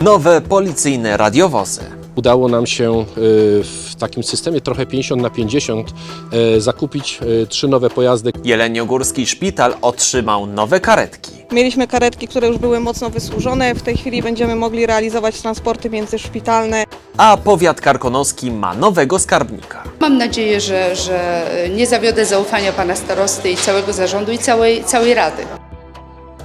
Nowe policyjne radiowozy. Udało nam się y, w takim systemie trochę 50 na 50 y, zakupić y, trzy nowe pojazdy. Jeleniogórski Szpital otrzymał nowe karetki. Mieliśmy karetki, które już były mocno wysłużone. W tej chwili będziemy mogli realizować transporty międzyszpitalne. A powiat karkonoski ma nowego skarbnika. Mam nadzieję, że, że nie zawiodę zaufania pana starosty i całego zarządu i całej, całej rady.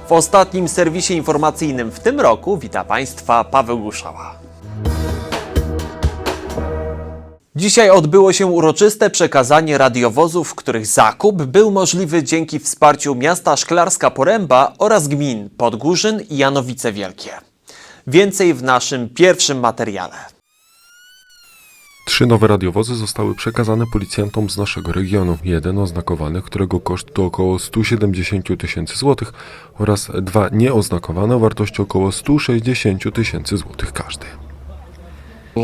W ostatnim serwisie informacyjnym w tym roku wita Państwa Paweł Guszała. Dzisiaj odbyło się uroczyste przekazanie radiowozów, których zakup był możliwy dzięki wsparciu miasta Szklarska Poręba oraz gmin Podgórzyn i Janowice Wielkie. Więcej w naszym pierwszym materiale. Trzy nowe radiowozy zostały przekazane policjantom z naszego regionu. Jeden oznakowany, którego koszt to około 170 tysięcy złotych oraz dwa nieoznakowane o wartości około 160 tysięcy złotych każdy.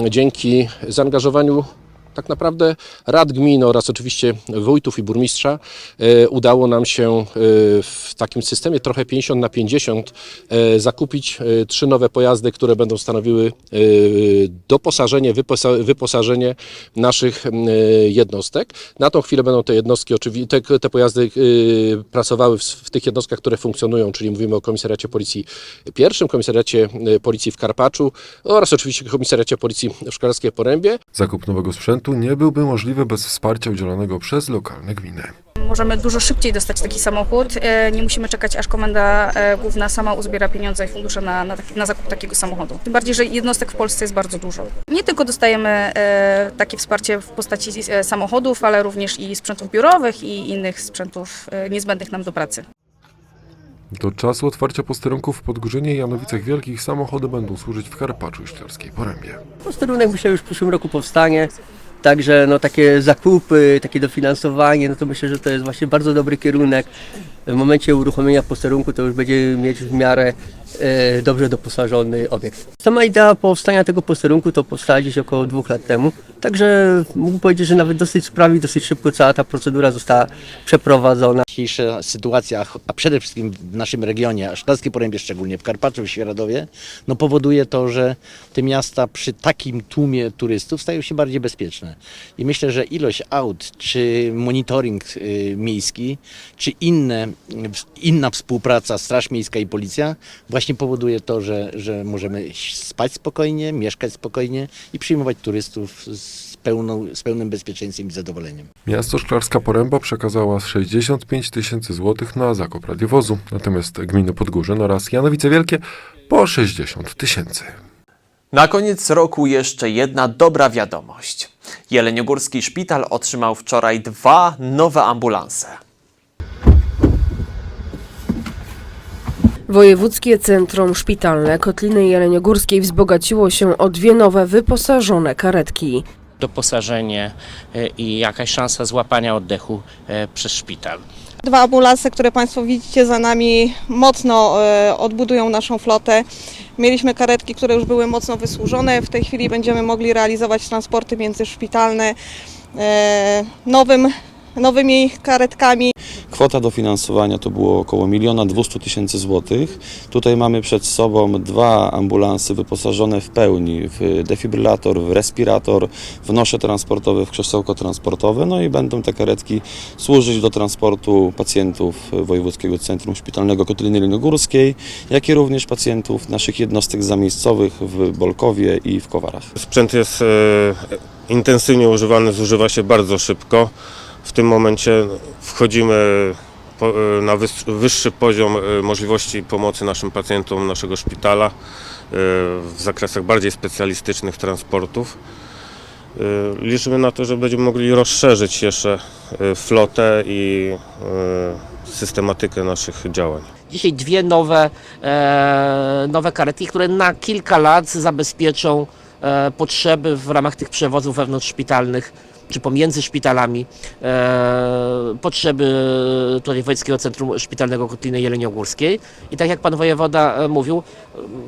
Dzięki zaangażowaniu tak naprawdę rad gmin oraz oczywiście wójtów i burmistrza y, udało nam się y, w takim systemie trochę 50 na 50 y, zakupić trzy nowe pojazdy, które będą stanowiły doposażenie, wyposa- wyposażenie naszych jednostek. Na tą chwilę będą te jednostki, te, te pojazdy pracowały w, w tych jednostkach, które funkcjonują, czyli mówimy o komisariacie policji pierwszym, komisariacie policji w Karpaczu oraz oczywiście komisariacie policji w Porębie. Zakup nowego sprzętu nie byłby możliwy bez wsparcia udzielonego przez lokalne gminy. Możemy dużo szybciej dostać taki samochód. E, Nie musimy czekać, aż komenda e, główna sama uzbiera pieniądze i fundusze na, na, taki, na zakup takiego samochodu. Tym bardziej, że jednostek w Polsce jest bardzo dużo. Nie tylko dostajemy e, takie wsparcie w postaci samochodów, ale również i sprzętów biurowych i innych sprzętów niezbędnych nam do pracy. Do czasu otwarcia posterunków w Podgórzynie i Janowicach Wielkich samochody będą służyć w Karpaczu i Szklarskiej Porębie. Posterunek myślę już w przyszłym roku powstanie. Także no, takie zakupy, takie dofinansowanie, no to myślę, że to jest właśnie bardzo dobry kierunek. W momencie uruchomienia posterunku to już będzie mieć w miarę e, dobrze doposażony obiekt. Sama idea powstania tego posterunku to powstała gdzieś około dwóch lat temu. Także mógł powiedzieć, że nawet dosyć sprawnie, dosyć szybko cała ta procedura została przeprowadzona. dzisiejsza sytuacja, a przede wszystkim w naszym regionie, a Szklarskiej Porębie szczególnie, w Karpaczu, w Świeradowie, no powoduje to, że te miasta przy takim tłumie turystów stają się bardziej bezpieczne. I myślę, że ilość aut, czy monitoring y, miejski, czy inne, inna współpraca Straż Miejska i Policja właśnie powoduje to, że, że możemy spać spokojnie, mieszkać spokojnie i przyjmować turystów z, pełną, z pełnym bezpieczeństwem i zadowoleniem. Miasto Szklarska Poręba przekazała 65 tysięcy złotych na zakup radiowozu, natomiast gminy Podgórzyn oraz Janowice Wielkie po 60 tysięcy. Na koniec roku jeszcze jedna dobra wiadomość. Jeleniogórski Szpital otrzymał wczoraj dwa nowe ambulanse. Wojewódzkie Centrum Szpitalne Kotliny Jeleniogórskiej wzbogaciło się o dwie nowe wyposażone karetki. doposażenie e, i jakaś szansa złapania oddechu e, przez szpital. Dwa ambulanse, które Państwo widzicie za nami, mocno e, odbudują naszą flotę. Mieliśmy karetki, które już były mocno wysłużone. W tej chwili będziemy mogli realizować transporty międzyszpitalne e, nowym, nowymi karetkami. Kwota dofinansowania to było około 1 200 tysięcy złotych. Tutaj mamy przed sobą dwa ambulanse wyposażone w pełni w defibrylator, w respirator, w nosze transportowe, w krzesełko transportowe. No i będą te karetki służyć do transportu pacjentów Wojewódzkiego Centrum Szpitalnego Kotliny Lenogórskiej, jak i również pacjentów naszych jednostek zamiejscowych w Bolkowie i w Kowarach. Sprzęt jest e, intensywnie używany, zużywa się bardzo szybko. W tym momencie wchodzimy e, na wyższy poziom e, możliwości pomocy naszym pacjentom naszego szpitala e, w zakresach bardziej specjalistycznych transportów. Liczymy na to, że będziemy mogli rozszerzyć jeszcze flotę i systematykę naszych działań. Dzisiaj dwie nowe, nowe karetki, które na kilka lat zabezpieczą potrzeby w ramach tych przewozów wewnątrzszpitalnych czy pomiędzy szpitalami e, potrzeby tutaj Wojewódzkiego Centrum Szpitalnego Kotliny Jeleniogórskiej. I tak jak pan wojewoda e, mówił,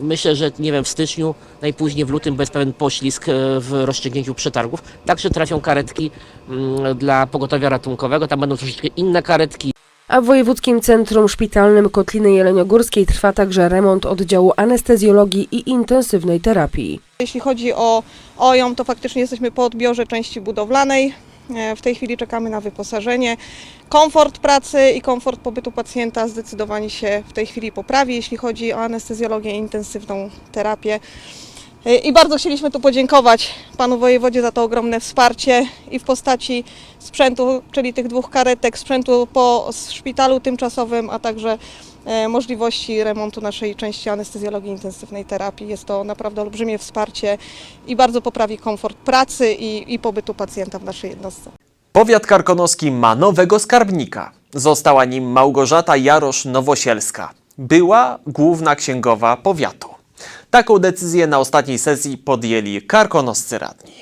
myślę, że nie wiem, w styczniu, najpóźniej w lutym bez pewien poślizg e, w rozstrzygnięciu przetargów. Także trafią karetki mm, dla pogotowia ratunkowego. Tam będą troszeczkę inne karetki, A w Wojewódzkim Centrum Szpitalnym Kotliny Jeleniogórskiej trwa także remont oddziału anestezjologii i intensywnej terapii. Jeśli chodzi o OJOM, to faktycznie jesteśmy po odbiorze części budowlanej. E, W tej chwili czekamy na wyposażenie. Komfort pracy i komfort pobytu pacjenta zdecydowanie się w tej chwili poprawi, jeśli chodzi o anestezjologię i intensywną terapię. I bardzo chcieliśmy tu podziękować panu wojewodzie za to ogromne wsparcie i w postaci sprzętu, czyli tych dwóch karetek, sprzętu po szpitalu tymczasowym, a także e, możliwości remontu naszej części anestezjologii intensywnej terapii. Jest to naprawdę olbrzymie wsparcie i bardzo poprawi komfort pracy i, i pobytu pacjenta w naszej jednostce. Powiat karkonoski ma nowego skarbnika. Została nim Małgorzata Jarosz-Nowosielska. Była główna księgowa powiatu. Taką decyzję na ostatniej sesji podjęli karkonoscy radni.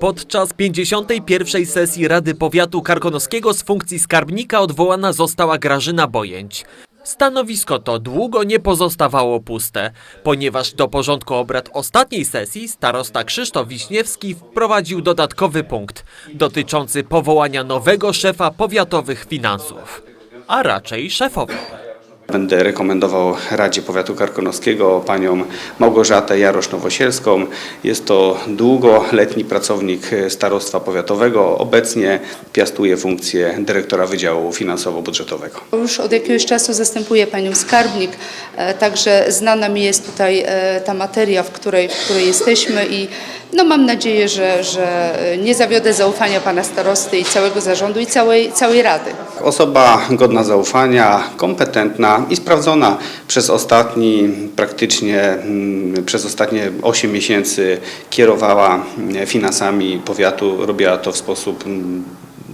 Podczas 51. sesji Rady Powiatu Karkonoskiego z funkcji skarbnika odwołana została Grażyna Bojęć. Stanowisko to długo nie pozostawało puste, ponieważ do porządku obrad ostatniej sesji starosta Krzysztof Wiśniewski wprowadził dodatkowy punkt dotyczący powołania nowego szefa powiatowych finansów, a raczej szefowej. Będę rekomendował Radzie Powiatu Karkonoskiego panią Małgorzatę Jarosz-Nowosielską. Jest to długoletni pracownik Starostwa Powiatowego. Obecnie piastuje funkcję dyrektora Wydziału Finansowo-Budżetowego. Już od jakiegoś czasu zastępuję panią skarbnik, e, także znana mi jest tutaj e, ta materia, w której, w której jesteśmy i no mam nadzieję, że, że nie zawiodę zaufania pana starosty i całego zarządu i całej, całej rady. Osoba godna zaufania, kompetentna i sprawdzona przez ostatni, praktycznie mm, przez ostatnie 8 miesięcy kierowała mm, finansami powiatu, robiła to w sposób mm,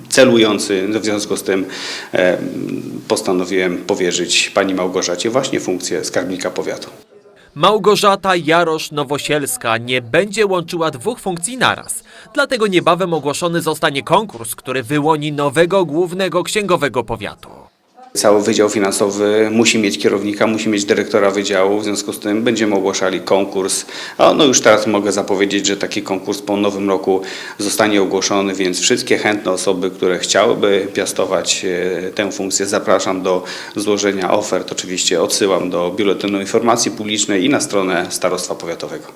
celujący. W związku z tym e, postanowiłem powierzyć pani Małgorzacie właśnie funkcję skarbnika powiatu. Małgorzata Jarosz-Nowosielska nie będzie łączyła dwóch funkcji naraz. Dlatego niebawem ogłoszony zostanie konkurs, który wyłoni nowego głównego księgowego powiatu. Cały Wydział Finansowy musi mieć kierownika, musi mieć dyrektora wydziału, w związku z tym będziemy ogłaszali konkurs. A no już teraz mogę zapowiedzieć, że taki konkurs po nowym roku zostanie ogłoszony, więc wszystkie chętne osoby, które chciałyby piastować e, tę funkcję, zapraszam do złożenia ofert. Oczywiście odsyłam do Biuletynu Informacji Publicznej i na stronę Starostwa Powiatowego.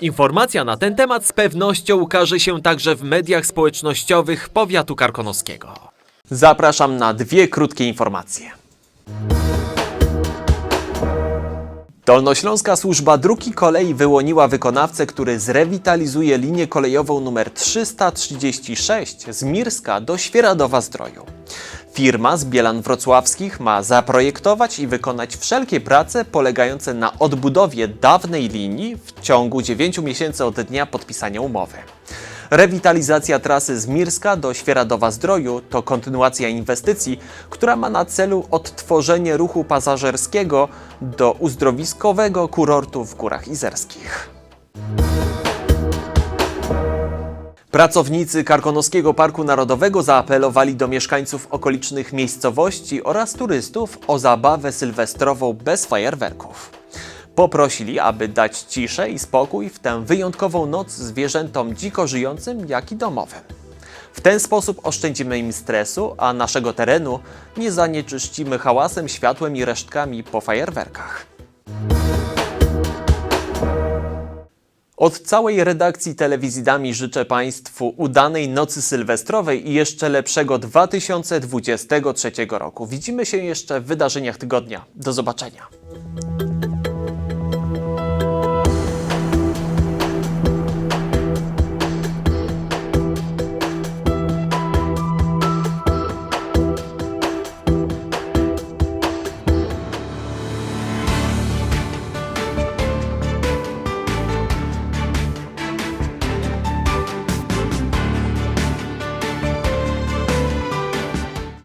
Informacja na ten temat z pewnością ukaże się także w mediach społecznościowych powiatu karkonoskiego. Zapraszam na dwie krótkie informacje. Dolnośląska Służba Dróg i Kolei wyłoniła wykonawcę, który zrewitalizuje linię kolejową nr 336 z Mirska do Świeradowa Zdroju. Firma z Bielan Wrocławskich ma zaprojektować i wykonać wszelkie prace polegające na odbudowie dawnej linii w ciągu 9 miesięcy od dnia podpisania umowy. Rewitalizacja trasy z Mirska do Świeradowa Zdroju to kontynuacja inwestycji, która ma na celu odtworzenie ruchu pasażerskiego do uzdrowiskowego kurortu w Górach Izerskich. Pracownicy Karkonoskiego Parku Narodowego zaapelowali do mieszkańców okolicznych miejscowości oraz turystów o zabawę sylwestrową bez fajerwerków. Poprosili, aby dać ciszę i spokój w tę wyjątkową noc zwierzętom dziko żyjącym, jak i domowym. W ten sposób oszczędzimy im stresu, a naszego terenu nie zanieczyścimy hałasem, światłem i resztkami po fajerwerkach. Od całej redakcji Telewizji Dami życzę Państwu udanej nocy sylwestrowej i jeszcze lepszego 2023 roku. Widzimy się jeszcze w wydarzeniach tygodnia. Do zobaczenia.